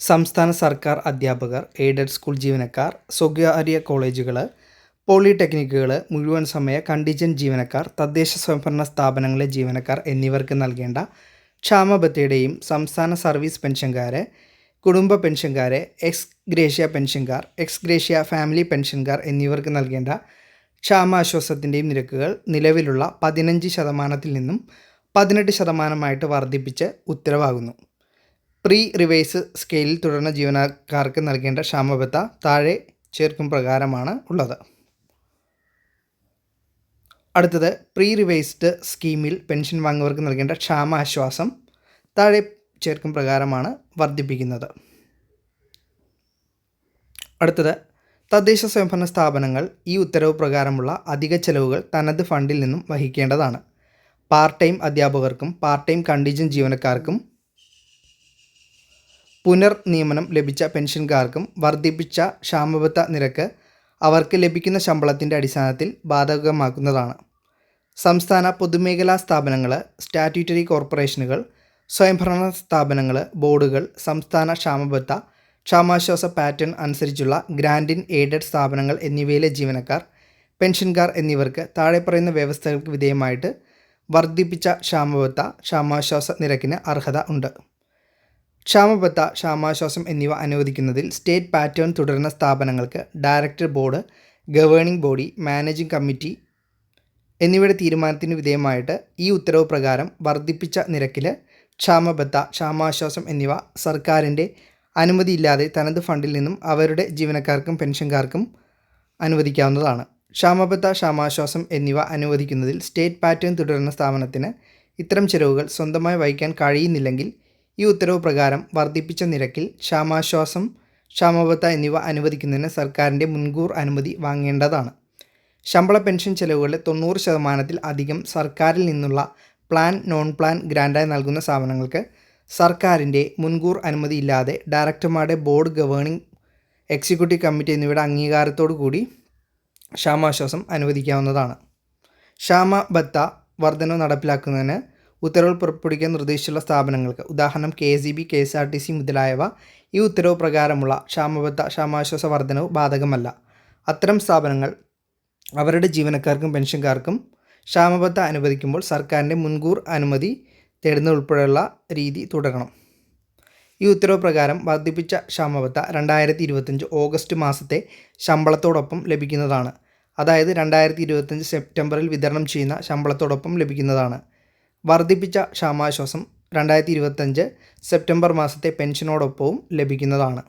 സംസ്ഥാന സർക്കാർ അധ്യാപകർ എയ്ഡഡ് സ്കൂൾ ജീവനക്കാർ സ്വകാര്യ കോളേജുകൾ പോളിടെക്നിക്കുകൾ മുഴുവൻ സമയ കണ്ടിജന്റ് ജീവനക്കാർ തദ്ദേശ സ്വയംഭരണ സ്ഥാപനങ്ങളിലെ ജീവനക്കാർ എന്നിവർക്ക് നൽകേണ്ട ക്ഷാമബത്തയുടെയും സംസ്ഥാന സർവീസ് പെൻഷൻകാരെ കുടുംബ പെൻഷൻകാരെ എക്സ് ഗ്രേഷ്യ പെൻഷൻകാർ എക്സ് ഗ്രേഷ്യ ഫാമിലി പെൻഷൻകാർ എന്നിവർക്ക് നൽകേണ്ട ക്ഷാമാശ്വാസത്തിന്റെയും നിരക്കുകൾ നിലവിലുള്ള പതിനഞ്ച് ശതമാനത്തിൽ നിന്നും പതിനെട്ട് ശതമാനമായിട്ട് വർദ്ധിപ്പിച്ച് ഉത്തരവാകുന്നു. പ്രീ റിവൈസ് സ്കെയിലിൽ തുടർന്ന ജീവനക്കാർക്ക് നൽകേണ്ട ക്ഷാമബത്ത താഴെ ചേർക്കും പ്രകാരമാണ് ഉള്ളത്. അടുത്തത് പ്രീ റിവൈസ്ഡ് സ്കീമിൽ പെൻഷൻ വാങ്ങിയവർക്ക് നൽകേണ്ട ക്ഷാമ ആശ്വാസം താഴെ ചേർക്കും പ്രകാരമാണ് വർദ്ധിപ്പിക്കുന്നത്. അടുത്തത് തദ്ദേശ സ്വയംഭരണ സ്ഥാപനങ്ങൾ ഈ ഉത്തരവ് പ്രകാരമുള്ള അധിക ചെലവുകൾ തനത് ഫണ്ടിൽ നിന്നും വഹിക്കേണ്ടതാണ്. പാർട്ട് ടൈം അധ്യാപകർക്കും പാർട്ട് ടൈം കണ്ടീജൻ ജീവനക്കാർക്കും പുനർനിയമനം ലഭിച്ച പെൻഷൻകാർക്കും വർദ്ധിപ്പിച്ച ക്ഷാമബത്ത നിരക്ക് അവർക്ക് ലഭിക്കുന്ന ശമ്പളത്തിന്റെ അടിസ്ഥാനത്തിൽ ബാധകമാക്കുന്നതാണ്. സംസ്ഥാന പൊതുമേഖലാ സ്ഥാപനങ്ങൾ സ്റ്റാറ്റ്യൂട്ടറി കോർപ്പറേഷനുകൾ സ്വയംഭരണ സ്ഥാപനങ്ങൾ ബോർഡുകൾ സംസ്ഥാന ക്ഷാമബത്ത ക്ഷാമാശ്വാസ പാറ്റേൺ അനുസരിച്ചുള്ള ഗ്രാൻഡ് ഇൻ എയ്ഡഡ് സ്ഥാപനങ്ങൾ എന്നിവയിലെ ജീവനക്കാർ പെൻഷൻകാർ എന്നിവർക്ക് താഴെ പറയുന്ന വ്യവസ്ഥകൾക്ക് വിധേയമായിട്ട് വർദ്ധിപ്പിച്ച ക്ഷാമബത്ത ക്ഷാമാശ്വാസ നിരക്കിന് അർഹത ഉണ്ട്. ക്ഷാമബത്ത ക്ഷാമാശ്വാസം എന്നിവ അനുവദിക്കുന്നതിൽ സ്റ്റേറ്റ് പാറ്റേൺ തുടരുന്ന സ്ഥാപനങ്ങൾക്ക് director board governing body managing committee എന്നിവയുടെ തീരുമാനത്തിന് വിധേയമായിട്ട് ഈ ഉത്തരവ് പ്രകാരം വർദ്ധിപ്പിച്ച നിരക്കിൽ ക്ഷാമബത്ത ക്ഷാമാശ്വാസം എന്നിവ സർക്കാരിന്റെ അനുമതിയില്ലാതെ തനത് ഫണ്ടിൽ നിന്നും അവരുടെ ജീവനക്കാർക്കും പെൻഷൻകാർക്കും അനുവദിക്കാവുന്നതാണ്. ക്ഷാമബത്ത ക്ഷാമാശ്വാസം എന്നിവ അനുവദിക്കുന്നതിൽ സ്റ്റേറ്റ് പാറ്റേൺ തുടരുന്ന സ്ഥാപനത്തിന് ഇത്തരം ചെലവുകൾ സ്വന്തമായി വഹിക്കാൻ കഴിയുന്നില്ലെങ്കിൽ ഈ ഉത്തരവ് പ്രകാരം വർദ്ധിപ്പിച്ച നിരക്കിൽ ക്ഷാമാശ്വാസം ക്ഷാമബത്ത എന്നിവ അനുവദിക്കുന്നതിന് സർക്കാരിന്റെ മുൻകൂർ അനുമതി വാങ്ങേണ്ടതാണ്. ശമ്പള പെൻഷൻ ചെലവുകളുടെ തൊണ്ണൂറ് ശതമാനത്തിൽ അധികം സർക്കാരിൽ നിന്നുള്ള പ്ലാൻ നോൺ പ്ലാൻ ഗ്രാൻഡായി നൽകുന്ന സ്ഥാപനങ്ങൾക്ക് സർക്കാരിന്റെ മുൻകൂർ അനുമതിയില്ലാതെ ഡയറക്ടർമാരുടെ ബോർഡ് ഗവേണിംഗ് എക്സിക്യൂട്ടീവ് കമ്മിറ്റി എന്നിവയുടെ അംഗീകാരത്തോടു കൂടി ക്ഷാമാശ്വാസം അനുവദിക്കാവുന്നതാണ്. ക്ഷാമബത്ത വർധന നടപ്പിലാക്കുന്നതിന് ഉത്തരവ് പുറപ്പെടുവിക്കാൻ നിർദ്ദേശിച്ചുള്ള സ്ഥാപനങ്ങൾക്ക്. ഉദാഹരണം K S E B K S R T C മുതലായവ. ഈ ഉത്തരവ് പ്രകാരമുള്ള ക്ഷാമബദ്ധ ക്ഷാമാശ്വാസ വർധനവ് ബാധകമല്ല. അത്തരം സ്ഥാപനങ്ങൾ അവരുടെ ജീവനക്കാർക്കും പെൻഷൻകാർക്കും ക്ഷാമബദ്ധ അനുവദിക്കുമ്പോൾ സർക്കാരിന്റെ മുൻകൂർ അനുമതി തേടുന്ന ഉൾപ്പെടെയുള്ള രീതി തുടരണം. ഈ ഉത്തരവ് പ്രകാരം വർദ്ധിപ്പിച്ച ക്ഷാമബത്ത രണ്ടായിരത്തി ഇരുപത്തഞ്ച് ഓഗസ്റ്റ് മാസത്തെ ശമ്പളത്തോടൊപ്പം ലഭിക്കുന്നതാണ്. അതായത് രണ്ടായിരത്തി ഇരുപത്തഞ്ച് സെപ്റ്റംബറിൽ വിതരണം ചെയ്യുന്ന ശമ്പളത്തോടൊപ്പം ലഭിക്കുന്നതാണ്. വർദ്ധിപ്പിച്ച ക്ഷാമാശ്വാസം രണ്ടായിരത്തി ഇരുപത്തഞ്ച് സെപ്റ്റംബർ മാസത്തെ പെൻഷനോടൊപ്പവും ലഭിക്കുന്നതാണ്.